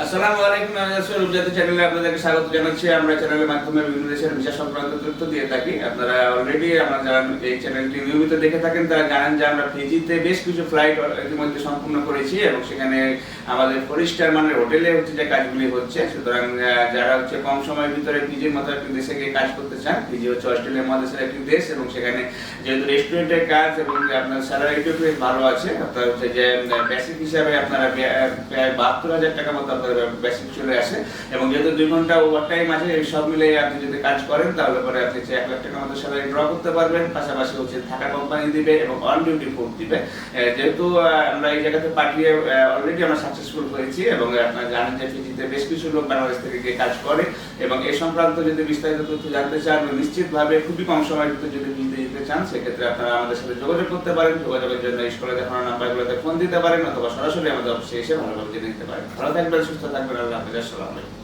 আসসালামু আলাইকুম আমি রূপজাতি চ্যানেলে আপনাদেরকে স্বাগত জানাচ্ছি। আমরা চ্যানেলের মাধ্যমে বিভিন্ন দেশের ভিসা সংক্রান্ত তথ্য দিয়ে থাকি। আপনারা অলরেডি আমরা যারা এই চ্যানেলটি নিয়মিত দেখে থাকেন, তারা জানেন যে আমরা ফিজিতে বেশ কিছু ফ্লাইট ইতিমধ্যে সম্পূর্ণ করেছি এবং সেখানে আমাদের ফরিস্টার মানের হোটেলে হচ্ছে যে কাজগুলি হচ্ছে। সুতরাং যারা হচ্ছে কম সময়ের ভিতরে ফিজির মতো একটি দেশে গিয়ে কাজ করতে চান, ফিজি হচ্ছে অস্ট্রেলিয়া মহাদেশের একটি দেশ এবং সেখানে যেহেতু রেস্টুরেন্টের কাজ এবং আপনার স্যালারিটিও বেশ ভালো আছে আপনার হচ্ছে যে বেসিক হিসাবে আপনারা প্রায় বাহাত্তর হাজার টাকা মতো বেসিক চলে আসে এবং যেহেতু দুই ঘণ্টা ওভার টাইম আছে, এই সব মিলে আপনি যদি কাজ করেন, তাহলে পরে আপনি হচ্ছে এক লাখ টাকার মতো স্যালারি ড্র করতে পারবেন, পাশাপাশি হচ্ছে থাকা কোম্পানি দিবে এবং অন ডিউটি ফুড দিবে। যেহেতু আমরা এই জায়গাতে পাঠিয়ে অলরেডি আমরা সাকসেসফুল হয়েছি এবং আপনারা জানেন যে ফিজিতে বেশ কিছু লোক বাংলাদেশ থেকে গিয়ে কাজ করে এবং এই সংক্রান্ত যদি বিস্তারিত তথ্য জানতে চান, নিশ্চিতভাবে খুবই কম সময়ের ভিতরে যদি ফিজিতে চান, সেক্ষেত্রে আপনারা আমাদের সাথে যোগাযোগ করতে পারেন, যোগাযোগের জন্য স্কুলে দেখানো নাম্বারগুলোতে ফোন দিতে পারেন, অথবা সরাসরি আমাদের অফিসে এসে ভালোভাবে জেনে নিতে পারেন। ভালো থাকবেন, সুস্থ থাকবেন, আল্লাহ হাফিজ, আসসালামু আলাইকুম।